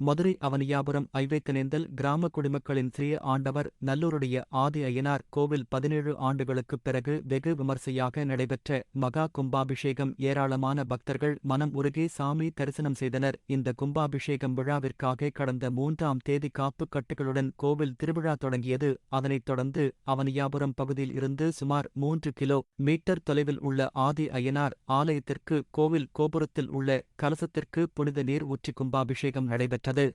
மதுரை அவனியாபுரம் ஐவேக்கனேந்தல் கிராம குடிமக்களின் சிறிய ஆண்டவர் நல்லூருடைய ஆதி ஐயனார் கோவில் பதினேழு ஆண்டுகளுக்குப் பிறகு வெகு விமர்சையாக நடைபெற்ற மகா கும்பாபிஷேகம் ஏராளமான பக்தர்கள் மனம் உருகி சாமி தரிசனம் செய்தனர். இந்த கும்பாபிஷேகம் விழாவிற்காக கடந்த மூன்றாம் தேதி காப்பு கட்டுகளுடன் கோவில் திருவிழா தொடங்கியது. அதனைத் தொடர்ந்து அவனியாபுரம் பகுதியில் இருந்து சுமார் மூன்று கிலோ மீட்டர் தொலைவில் உள்ள ஆதி ஐயனார் ஆலயத்திற்கு கோவில் கோபுரத்தில் உள்ள கலசத்திற்கு புனித நீர் ஊற்றி கும்பாபிஷேகம் நடைபெற்றது. 다들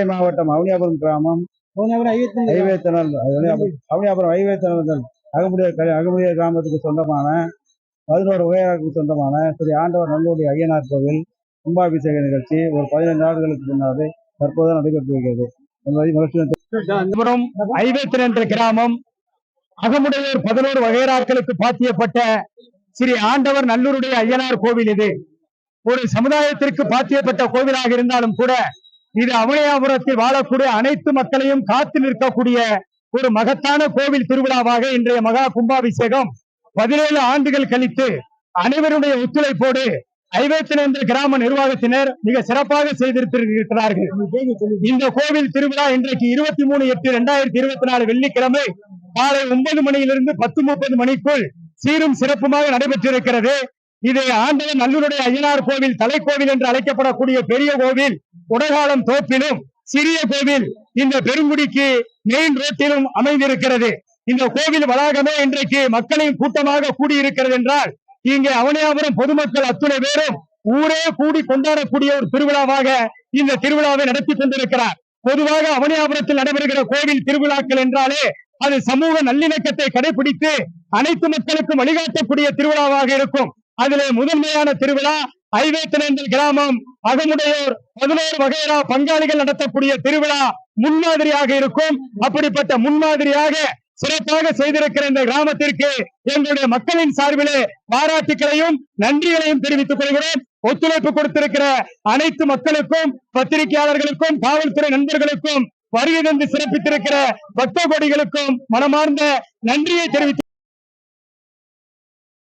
மதுரை மாவட்டம் அவனியாபுரம் கிராமம். ஐவேத்தனல் அவனியாபுரம் ஐவேத்தனல் அகமுடிய அகமுடிய கிராமத்துக்கு சொந்தமான பதினோரு வகையாருக்கு சொந்தமான ஸ்ரீ ஆண்டவர் நல்லூரி ஐயனார் கோவில் கும்பாபிஷேக நிகழ்ச்சி ஒரு பதினைந்து ஆண்டுகளுக்கு முன்னாடி தற்போது நடைபெற்று வருகிறது ஐவேத்தன் என்ற கிராமம். அகமுடையோர் பதினோரு வகைராக்களுக்கு பாத்தியப்பட்ட ஸ்ரீ ஆண்டவர் நல்லூருடைய ஐயனார் கோவில் இது. ஒரு சமுதாயத்திற்கு பாத்தியப்பட்ட கோவிலாக இருந்தாலும் கூட இது அவனியாபுரத்தில் வாழக்கூடிய அனைத்து மக்களையும் காத்து நிற்கக்கூடிய ஒரு மகத்தான கோவில் திருவிழாவாக இன்றைய மகா கும்பாபிஷேகம் பதினேழு ஆண்டுகள் கழித்து அனைவருடைய ஒத்துழைப்போடு ஐவேத்தினேந்திர கிராம நிர்வாகத்தினர் மிக சிறப்பாக செய்திருக்கிறார்கள். இந்த கோவில் திருவிழா இன்றைக்கு இருபத்தி மூணு எட்டு இரண்டாயிரத்தி இருபத்தி நாலு வெள்ளிக்கிழமை காலை ஒன்பது மணியிலிருந்து பத்து முப்பது மணிக்குள் சீரும் சிறப்புமாக நடைபெற்றிருக்கிறது. இது ஆண்டவன் நல்லூருடைய ஐயனார் கோவில் தலைக்கோவில் என்று அழைக்கப்படக்கூடிய பெரிய கோவில் உடகாலம் தோப்பிலும் சிறிய கோவில் இந்த பெருங்குடிக்கு மெயின் ரோட்டிலும் அமைந்திருக்கிறது. இந்த கோவில் வளாகமே இன்றைக்கு மக்களின் கூட்டமாக கூடியிருக்கிறது என்றால் இங்கே அவனியாபுரம் பொதுமக்கள் அத்துணை பேரும் ஊரே கூடி கொண்டாடக்கூடிய ஒரு திருவிழாவாக இந்த திருவிழாவை நடத்தி கொண்டிருக்கிறார். பொதுவாக அவனியாபுரத்தில் நடைபெறுகிற கோவில் திருவிழாக்கள் என்றாலே அது சமூக நல்லிணக்கத்தை கடைபிடித்து அனைத்து மக்களுக்கும் வழிகாட்டக்கூடிய திருவிழாவாக இருக்கும். அதிலே முதன்மையான திருவிழா ஐவேத்தினேந்தல் கிராமம் அகமுடையோர் பதினோரு வகையான பங்காளிகள் நடத்தக்கூடிய திருவிழா முன்மாதிரியாக இருக்கும். அப்படிப்பட்ட முன்மாதிரியாக சிறப்பாக செய்திருக்கிற இந்த கிராமத்திற்கு எங்களுடைய மக்களின் சார்பிலே பாராட்டுகளையும் நன்றிகளையும் தெரிவித்துக் கொள்கிறோம். ஒத்துழைப்பு கொடுத்திருக்கிற அனைத்து மக்களுக்கும் பத்திரிகையாளர்களுக்கும் காவல்துறை நண்பர்களுக்கும் வருகை தந்து சிறப்பித்திருக்கிற பக்த கொடிகளுக்கும் மனமார்ந்த நன்றியை தெரிவித்து